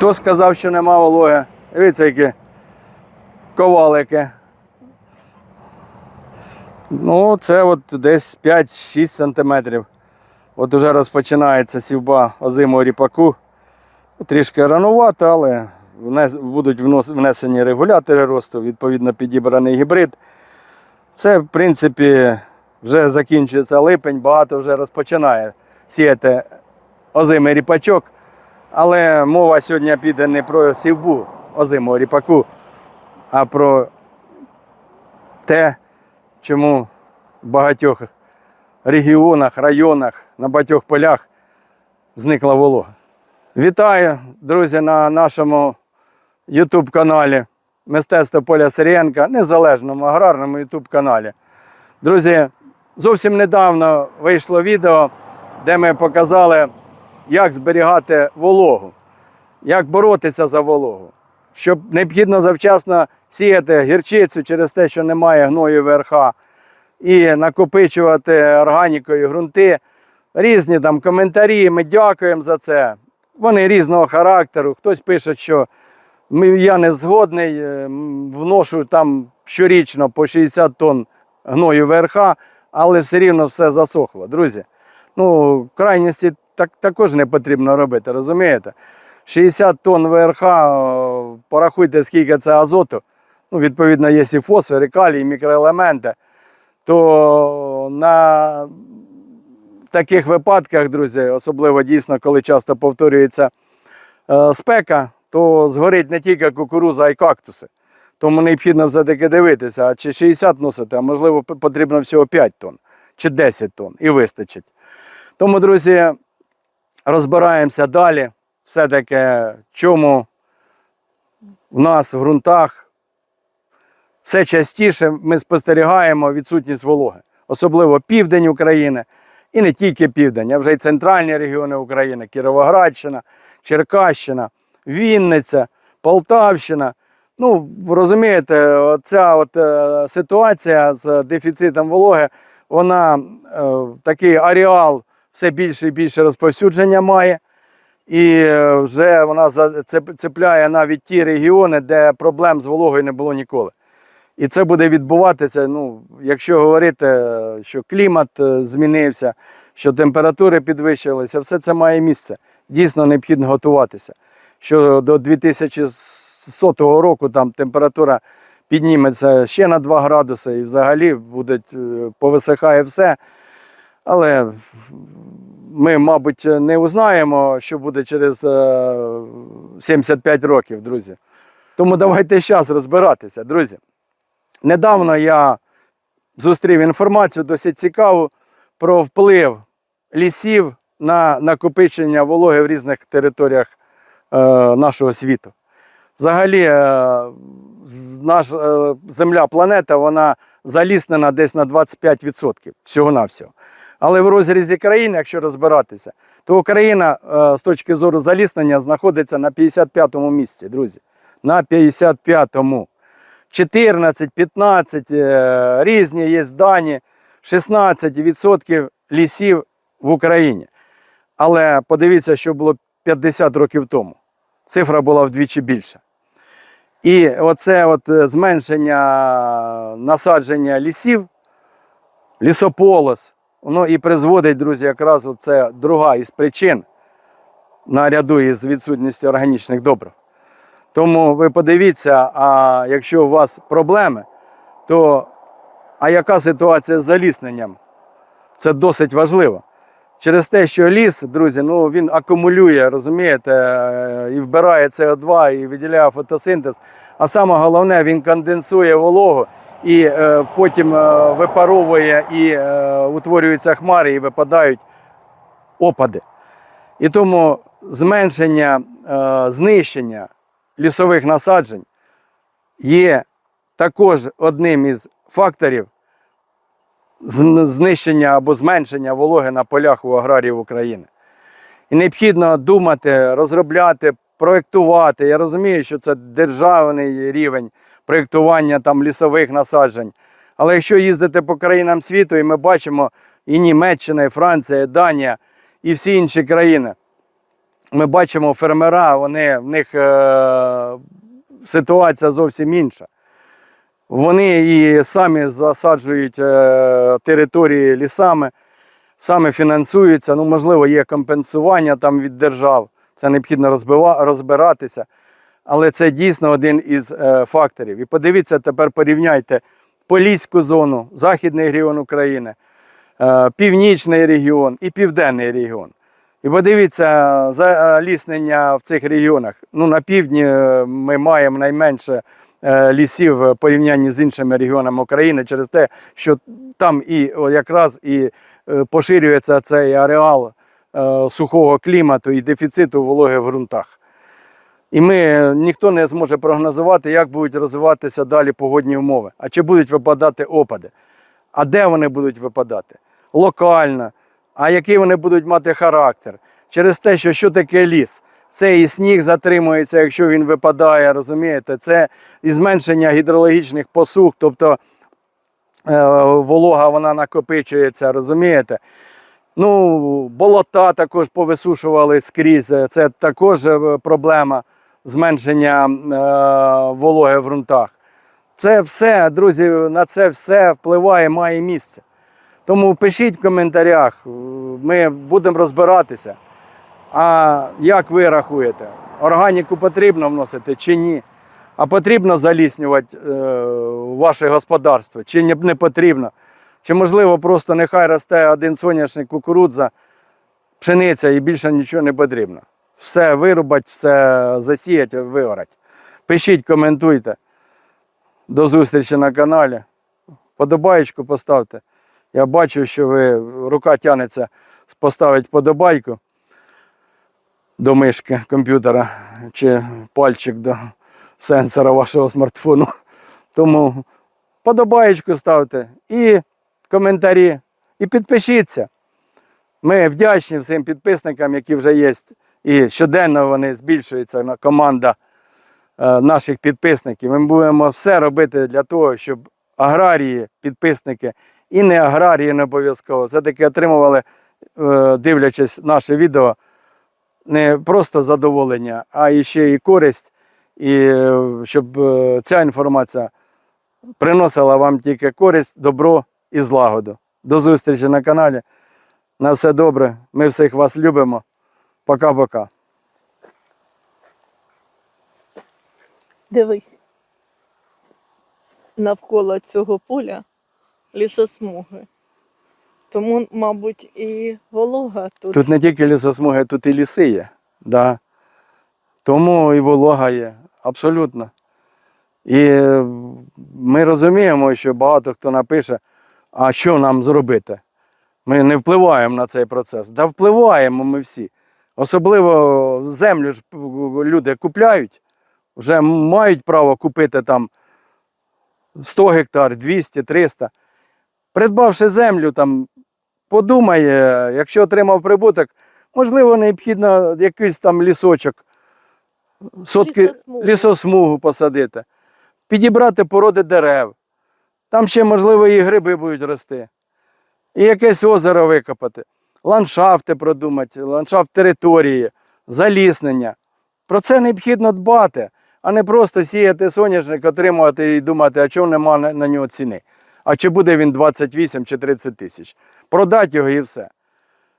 Хто сказав, що нема вологи? Дивіться, які ковалики. Ну, це от десь 5-6 сантиметрів. От уже розпочинається сівба озимого ріпаку. Трішки ранувато, але будуть внесені регулятори росту, відповідно підібраний гібрид. Це, в принципі, вже закінчується липень, багато вже розпочинає сіяти озимий ріпачок. Але мова сьогодні піде не про сівбу озимого ріпаку, а про те, чому в багатьох регіонах, районах, на багатьох полях зникла волога. Вітаю, друзі, на нашому YouTube каналі Мистецтво Поля Сирієнка, незалежному аграрному YouTube каналі. Друзі, зовсім недавно вийшло відео, де ми показали, як зберігати вологу, як боротися за вологу, щоб необхідно завчасно сіяти гірчицю через те, що немає гною ВРХ, і накопичувати органікою ґрунти. Різні там коментарі, ми дякуємо за це. Вони різного характеру. Хтось пише, що я не згодний, е, вношу там щорічно по 60 тонн гною ВРХ, але все рівно все засохло. Друзі, ну, крайності так, також не потрібно робити, розумієте? 60 тонн ВРХ, порахуйте, скільки це азоту. Ну, відповідно, є і фосфор, і калій, і мікроелементи. То на таких випадках, друзі, особливо дійсно, коли часто повторюється е, спека, то згорить не тільки кукуруза, а й кактуси. Тому необхідно все-таки дивитися, а чи 60 носити, а можливо потрібно всього 5 тонн чи 10 тонн і вистачить. Тому, друзі, розбираємося далі. Все-таки, чому в нас в ґрунтах все частіше ми спостерігаємо відсутність вологи, особливо південь України, і не тільки південь, а вже й центральні регіони України, Кіровоградщина, Черкащина, Вінниця, Полтавщина. Ну, розумієте, ця от, е, ситуація з дефіцитом вологи, вона е, такий аріал все більше і більше розповсюдження має. І е, вже вона цепляє навіть ті регіони, де проблем з вологою не було ніколи. І це буде відбуватися, ну, якщо говорити, е, що клімат е, змінився, що температури підвищилися, все це має місце. Дійсно необхідно готуватися. Що до 2100 року там температура підніметься ще на 2 градуси і взагалі буде, повисихає все. Але ми, мабуть, не узнаємо, що буде через е, 75 років, друзі. Тому давайте зараз розбиратися, друзі. Недавно я зустрів інформацію досить цікаву про вплив лісів на накопичення вологи в різних територіях е, нашого світу. Взагалі, е, наш, е, земля, планета, вона заліснена десь на 25% всього-навсього. Але в розрізі країн, якщо розбиратися, то Україна е, з точки зору заліснення знаходиться на 55-му місці, друзі. На 55-му. 14, 15, е, різні є дані, 16% лісів в Україні. Але подивіться, що було 50 років тому. Цифра була вдвічі більша. І оце от е, зменшення насадження лісів, лісополос, воно і призводить, друзі, якраз це друга із причин наряду із відсутністю органічних добрив. Тому ви подивіться, а якщо у вас проблеми, то а яка ситуація з залісненням? Це досить важливо. Через те, що ліс, друзі, ну він акумулює, розумієте, е, і вбирає СО2, і виділяє фотосинтез. А саме головне, він конденсує вологу і е, потім е, випаровує і е, утворюються хмари, і випадають опади. І тому зменшення, знищення лісових насаджень є також одним із факторів знищення або зменшення вологи на полях у аграріїв України. І необхідно думати, розробляти, проєктувати. Я розумію, що це державний рівень проєктування там лісових насаджень. Але якщо їздити по країнам світу, і ми бачимо і Німеччина, і Франція, і Данія, і всі інші країни, ми бачимо фермера, вони, в них е, ситуація зовсім інша. Вони і самі засаджують е, території лісами, самі фінансуються. Ну, можливо, є компенсування там від держав. Це необхідно розбиратися. Але це дійсно один із е, факторів. І подивіться, тепер порівняйте Поліську зону, Західний регіон України, е, Північний регіон і Південний регіон. І подивіться заліснення в цих регіонах. Ну, на півдні е, ми маємо найменше е, лісів в порівнянні з іншими регіонами України через те, що там і якраз і е, поширюється цей ареал е, сухого клімату і дефіциту вологи в ґрунтах. І ми е, ніхто не зможе прогнозувати, як будуть розвиватися далі погодні умови, а чи будуть випадати опади, а де вони будуть випадати? Локально, а який вони будуть мати характер. Через те, що що таке ліс? Це і сніг затримується, якщо він випадає, розумієте, це і зменшення гідрологічних посух, тобто е, волога вона накопичується, розумієте? Ну, болота також повисушували скрізь. Це також е, проблема зменшення е, вологи в ґрунтах. Це все, друзі, на це все впливає, має місце. Тому пишіть в коментарях, е, ми будемо розбиратися. А як ви рахуєте, органіку потрібно вносити чи ні? А потрібно заліснювати е, ваше господарство, чи не, не потрібно? Чи можливо просто нехай росте один соняшник, кукурудза, пшениця і більше нічого не потрібно. Все вирубать, все засіять, виорать. Пишіть, коментуйте. До зустрічі на каналі. Подобаєчку поставте. Я бачу, що ви рука тягнеться поставити подобайку до мишки комп'ютера чи пальчик до сенсора вашого смартфону. Тому подобаєчку ставте і коментарі, і підпишіться. Ми вдячні всім підписникам, які вже є. І щоденно вони збільшуються на команда е, наших підписників. Ми будемо все робити для того, щоб аграрії, підписники і не аграрії не обов'язково все-таки отримували, е, дивлячись наше відео, не просто задоволення, а ще і користь, і е, щоб ця інформація приносила вам тільки користь, добро і злагоду. До зустрічі на каналі. На все добре. Ми всіх вас любимо. Пока-пока. Дивись. Навколо цього поля лісосмуги. Тому, мабуть, і волога тут. Тут не тільки лісосмуги, тут і ліси є. Да. Тому і волога є. Абсолютно. І ми розуміємо, що багато хто напише, а що нам зробити? Ми не впливаємо на цей процес. Да впливаємо ми всі. Особливо землю ж люди купляють, вже мають право купити там 100 гектар, 200, 300. Придбавши землю, там, подумає, якщо отримав прибуток, можливо, необхідно якийсь там лісочок, сотки Лісосмугу. лісосмугу посадити, підібрати породи дерев. Там ще, можливо, і гриби будуть рости. І якесь озеро викопати, ландшафти продумати, ландшафт території, заліснення. Про це необхідно дбати, а не просто сіяти соняшник, отримувати і думати, а чому нема на на нього ціни. А чи буде він 28 чи 30 тисяч. Продати його і все.